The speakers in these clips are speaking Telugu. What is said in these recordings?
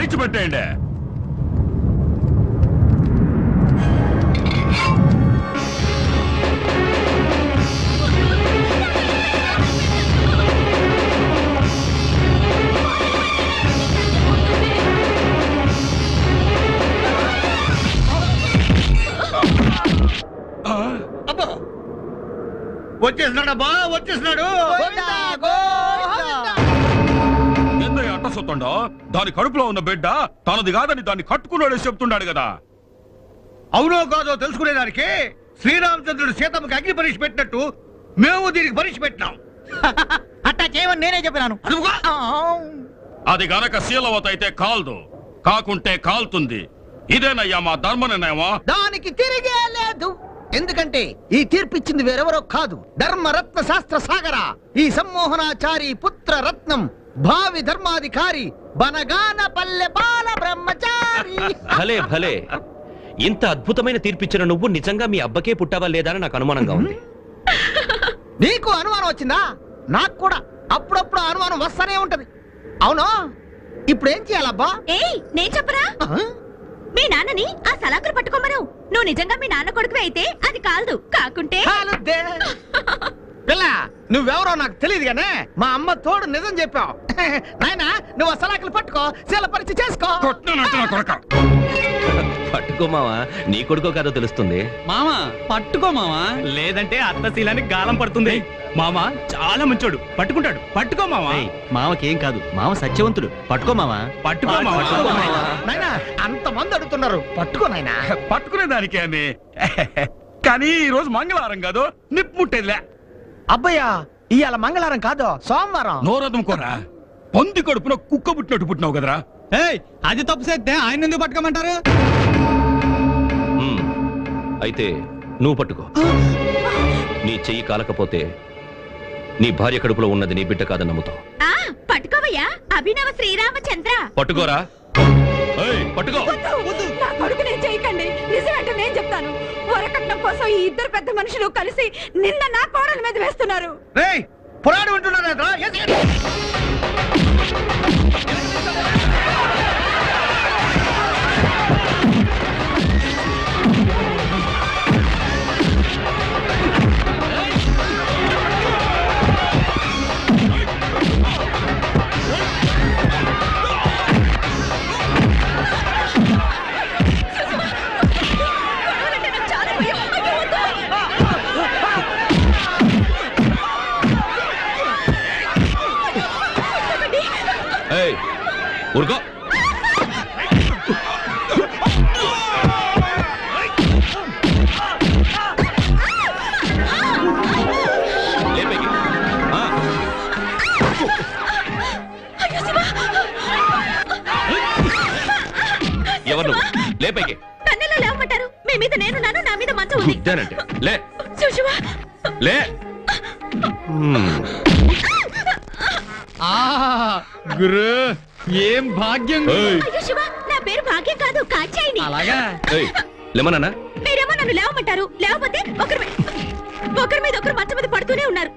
భరించి పెట్టేయండి. వచ్చేసినాడబ్బా వచ్చేసినాడు సొత్తండా దాని కడుపులో ఉన్న బిడ్డ తనది కాదని దాన్ని కట్టుకున్నాడే చెప్తున్నాడు కదా. అవునో కాదో తెలుసుకునేదానికి శ్రీరామచంద్రుడు సీతమ్మకి అగ్ని పరీక్ష పెట్టినట్టు మేము దీనికి పరీక్ష పెట్టినాం. అట్టా చేయమని నేనే చెప్పినాను. అది గనక శీలవత అయితే కాల్దు. కాకుంటే కాల్తుంది. ఇదేనయ్యా మా ధర్మ నిర్ణయమా? దానికి తిరిగే లేదు. ఎందుకంటే ఈ తీర్పిచ్చింది వేరెవరో కాదు. ధర్మరత్న శాస్త్ర సాగర. ఈ సమ్మోహనాచారి పుత్ర రత్నం భావి ధర్మాధికారి బనగాన పల్లె బాల బ్రహ్మచారి. భలే భలే. ఇంత అద్భుతమైన తీర్పిచ్చిన నువ్వు నిజంగా మీ అబ్బకే పుట్టావా లేదా అని నాకు అనుమానంగా ఉంది. నీకు అనుమానం వచ్చిందా? నాకు కూడా. అప్పుడప్పుడు అనుమానం వస్తానే ఉంటది. అవును. ఇప్పుడు ఏం చేయాలబ్బా? ఏయ్ నేను చెప్పరా? ఆ? మీ నాన్నని ఆ సలాకులు పట్టుకోమను. నువ్వు నిజంగా మీ నాన్న కొడుకువే అయితే అది కాదు. కాకుంటే. పిల్ల నువ్వెవరో నాకు తెలియదు గానే మా అమ్మ తోడు నిజం చెప్పావు. నాయనా నువ్వు అసలాకులు పట్టుకో శీల పరిచయం చేసుకో. కొడక. పట్టుకోమావా నీ కొడుకో కాదో తెలుస్తుంది. మామా పట్టుకో మామా. లేదంటే అత్తశీలానికి గాలం పడుతుంది. మామ చాలా మంచోడు పట్టుకుంటాడు. పట్టుకో మామా. మామకేం కాదు మామ సత్యవంతుడు. పట్టుకో మామా. పట్టుకో మామా. నాయనా అంతమంది అడుగుతున్నారు పట్టుకో నాయనా. పట్టుకునే దానికే కానీ ఈ రోజు మంగళవారం కాదు నిప్పు ముట్టేదిలే. అబ్బయ్యా ఇవాళ మంగళవారం కాదు సోమవారం. నోరదం కోరా. పొంది కడుపున కుక్క పుట్టినట్టు పుట్టినావు కదరా. అది తప్పు చేస్తే ఆయన ఎందుకు పట్టుకోమంటారు. అయితే నువ్వు పట్టుకో. నీ చెయ్యి కాలకపోతే నీ భార్య కడుపులో ఉన్నది నీ బిడ్డ కాదని నమ్ముతావు. ఆ పట్టుకోవయ్యా. అభినవ శ్రీరామచంద్ర. పట్టుకోరా. ఏయ్, పట్టుకో. కోసం ఈ ఇద్దరు పెద్ద మనుషులు కలిసి నిన్న నా కోడల మీద వేస్తున్నారు. పురాణం వింటున్నారా లేపేకి. నన్నెలా లేవమంటారు? మీ మీద నేనున్నాను నా మీద మంచం ఉంది. లే. శివశివా లే. గురు ఏం భాగ్యం ఏయ్, అయ్యో శివ నా పేరు భాగ్యం కాదు కాచాయిని అలాగా? ఏయ్, లేమన్నానా మీరేమో నన్ను లేవమంటారు. లేకపోతే ఒకరి మీ- ఒకరి మీద ఒకరు మంచం మీద పడుతూనే ఉన్నారు.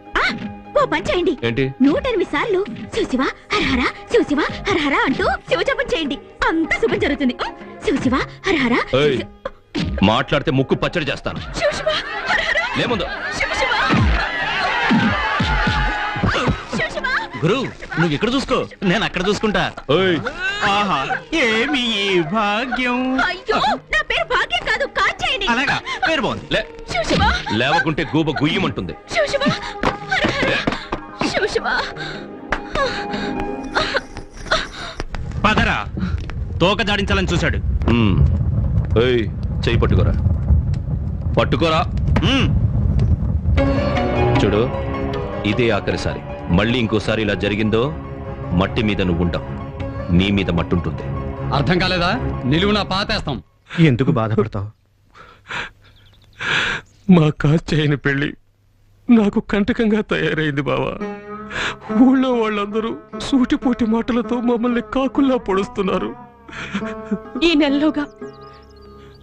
ఓ పని చేయండి. ఏంటి? నూట ఎనిమిది సార్లు శివశివ హరహర శివశివ హరహర అంటూ శివజపం చేయండి. అంతా శుభం జరుగుతుంది? శివశివ హరహర ఏయ్, మాట్లాడితే ముక్కు పచ్చడి చేస్తాను. లేముందు గురు నువ్వు ఇక్కడ చూసుకో. నేను అక్కడ చూసుకుంటా. ఏయ్, ఆహా ఏమి ఈ భాగ్యం? అయ్యో నా పేరు భాగ్యం కాదు అలాగా పేరు బాగుంది. లేవకుంటే గూబ గుయ్యమంటుంది. శివశివ హరహర శివశివ పదరా. తోక జాడించాలని చూశాడు. మ్మ్. ఏయ్ చెయ్యి పట్టుకోరా. పట్టుకోరా. చూడు ఇదే ఆఖరిసారి. మళ్ళీ ఇంకోసారి ఇలా జరిగిందో మట్టి మీద నువ్వు ఉంటావు నీ మీద మట్టుంటుంది. అర్థం కాలేదా? నిలువున పాతేస్తాం. ఎందుకు బాధపడతావు? మా కాచైన పెళ్ళి నాకు కంటకంగా తయారైంది బావా. ఊళ్ళో వాళ్ళందరూ సూటిపోటి మాటలతో మమ్మల్ని కాకుల్లా పొడుస్తున్నారు. ఈ నెలలోగా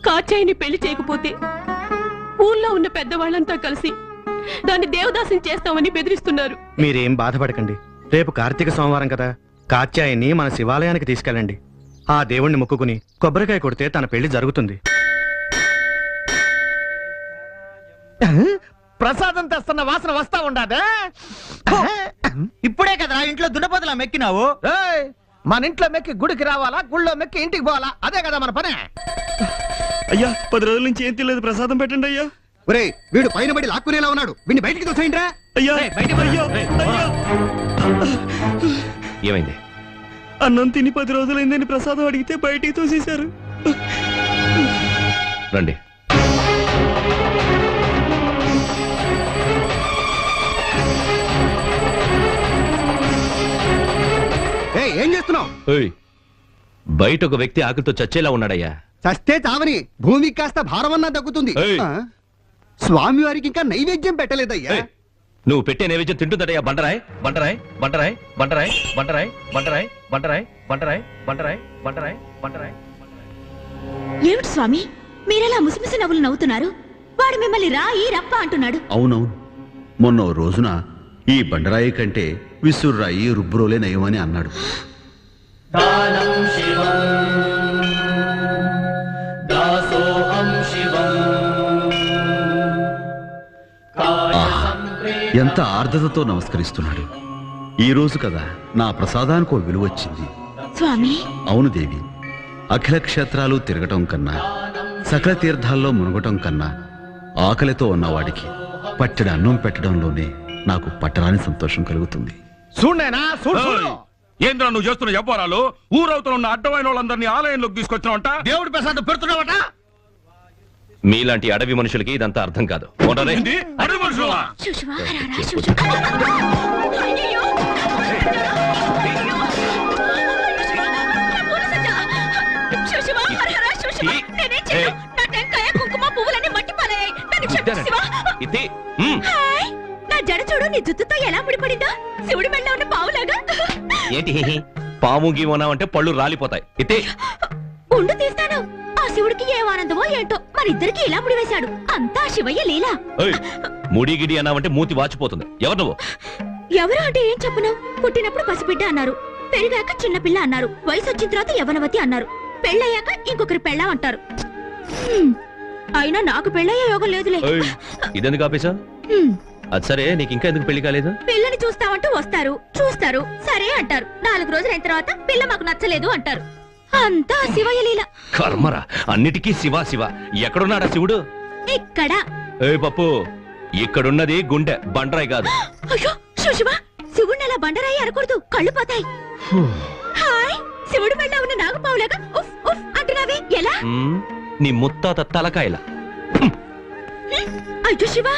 కాచాయిని పెళ్ళి చేయకపోతే ఊళ్ళో ఉన్న పెద్దవాళ్ళంతా కలిసి దాన్ని దేవదాసం చేస్తామని బెదిరిస్తున్నారు. మీరేం బాధపడకండి. రేపు కార్తీక సోమవారం కదా. కాత్యాయని మన శివాలయానికి తీసుకెళ్ళండి. ఆ దేవుణ్ణి మొక్కుకుని కొబ్బరికాయ కొడితే తన పెళ్ళి జరుగుతుంది. ప్రసాదం తెస్తున్న వాసన వస్తా ఉండాదా? ఇప్పుడే కదరా ఇంట్లో దున్నపోతలా మెక్కినావు? ఏయ్, మన ఇంట్లో మెక్కి గుడికి రావాలా గుళ్ళో మెక్కి ఇంటికి పోవాలా? అదే కదా మన పనే. అయ్యా పది రోజుల నుంచి ఏం తెలియదు ప్రసాదం పెట్టండి అయ్యా. ఒరే వీడు పైన పడి లాక్కునేలా ఉన్నాడు. వీడిని బయటికి తోసేయండిరా. అయ్యా అయ్యా అయ్యా. ఏమైంది? అన్నం తిని పది రోజులైందని ప్రసాదం అడిగితే బయటికి తోసేశారు. రండి. ఏయ్, బయట ఒక వ్యక్తి ఆకలితో చచ్చేలా ఉన్నాడయ్యా చస్తే చావని భూమికి కాస్త భారమన్నా తగ్గుతుంది ఏయ్. ఆ? స్వామి వారికి ఇంకా నైవేద్యం పెట్టలేదయ్యా ఏయ్, నువ్వు పెట్టే నైవేద్యం తింటుందటయ్యా బండరాయ్ బండరాయ్ బండరాయ్ బండరాయ్ బండరాయ్ బండరాయ్ బండరాయ్ బండరాయ్ బండరాయ్ బండరాయ్ బండరాయ్ ఏమిటి స్వామి మీరెలా ముసిముసి నవ్వులు నవ్వుతున్నారు వాడు మిమ్మల్ని రా ఈ రప్ప అంటున్నాడు అవునవును మొన్న ఓ రోజున ఈ బండరాయి కంటే విసుర్రాయి రుబ్బురోలే నయమని అన్నాడు ఎంత ఆర్ద్రతతో నమస్కరిస్తున్నాడు. ఈ రోజు కదా నా ప్రసాదానికి ఓ విలువ వచ్చింది. స్వామి. అవును దేవి. అఖిల క్షేత్రాలు తిరగటం కన్నా సకల తీర్థాల్లో మునగటం కన్నా ఆకలితో ఉన్నవాడికి పట్టెడు అన్నం పెట్టడంలోనే నాకు పట్టరాని సంతోషం కలుగుతుంది. చూడేనా చూడు. ఏంద్రా నువ్వు చేస్తున్న వ్యాపారాలు ఊరవుతలు ఉన్న అడ్డమైన వాళ్ళందరినీ ఆలయంలోకి తీసుకొచ్చినావంట? దేవుడి ప్రసాదం పెడుతున్నావట? మీలాంటి అడవి మనుషులకి ఇదంతా అర్థం కాదు. ఇది, జడ చూడు నీ జుత్తుతో ఎలా ముడిపడిందో. శివుడి మెళ్ళ ఉన్న పావులాగా. ఏంటి? పాము గీమన్నావంటే పళ్ళు రాలిపోతాయి. ఇతే. ఉండు తీస్తాను. ఆ శివుడికి ఏ ఆనందమో ఏంటో మనిద్దరికి ఇలా ముడివేశాడు. అంతా శివయ్య లీలా. ముడిగిడి అన్నావంటే మూతి వాచిపోతుంది. ఎవరు నువ్వు? ఎవరు అంటే ఏం చెప్పను? పుట్టినప్పుడు పసిబిడ్డ అన్నారు. పెరిగాక చిన్నపిల్ల అన్నారు. వయసు వచ్చిన తర్వాత యవనవతి అన్నారు. పెళ్ళయ్యాక ఇంకొకరి పెళ్ళ అంటారు. అయినా నాకు పెళ్ళయ్యే యోగం లేదులే. ఇదెందుకు ఆపేశా. అది సరే నీకు ఇంకా ఎందుకు పెళ్ళి కాలేదు? పిల్లని చూస్తామంటూ వస్తారు. చూస్తారు. సరే అంటారు. నాలుగు రోజులు అయిన తర్వాత పిల్ల మాకు నచ్చలేదు అంటారు. అంతా ఆ శివయ్య లీల. కర్మరా అన్నిటికీ శివ శివ. ఎక్కడున్నాడా శివుడు? ఇక్కడ. ఏ పప్పు ఇక్కడున్నది గుండె బండరాయి కాదు. అయ్యో శుశువా శివుడిని అలా బండరాయి అనకూడదు. కళ్ళు పోతాయి. హాయ్ శివుడు మెళ్ళ ఉన్న నాగపావులాగా ఉఫ్ ఉఫ్ అంటున్నావే. ఎలా? నీ ముత్తాత తలకాయల. అయ్యో శివ.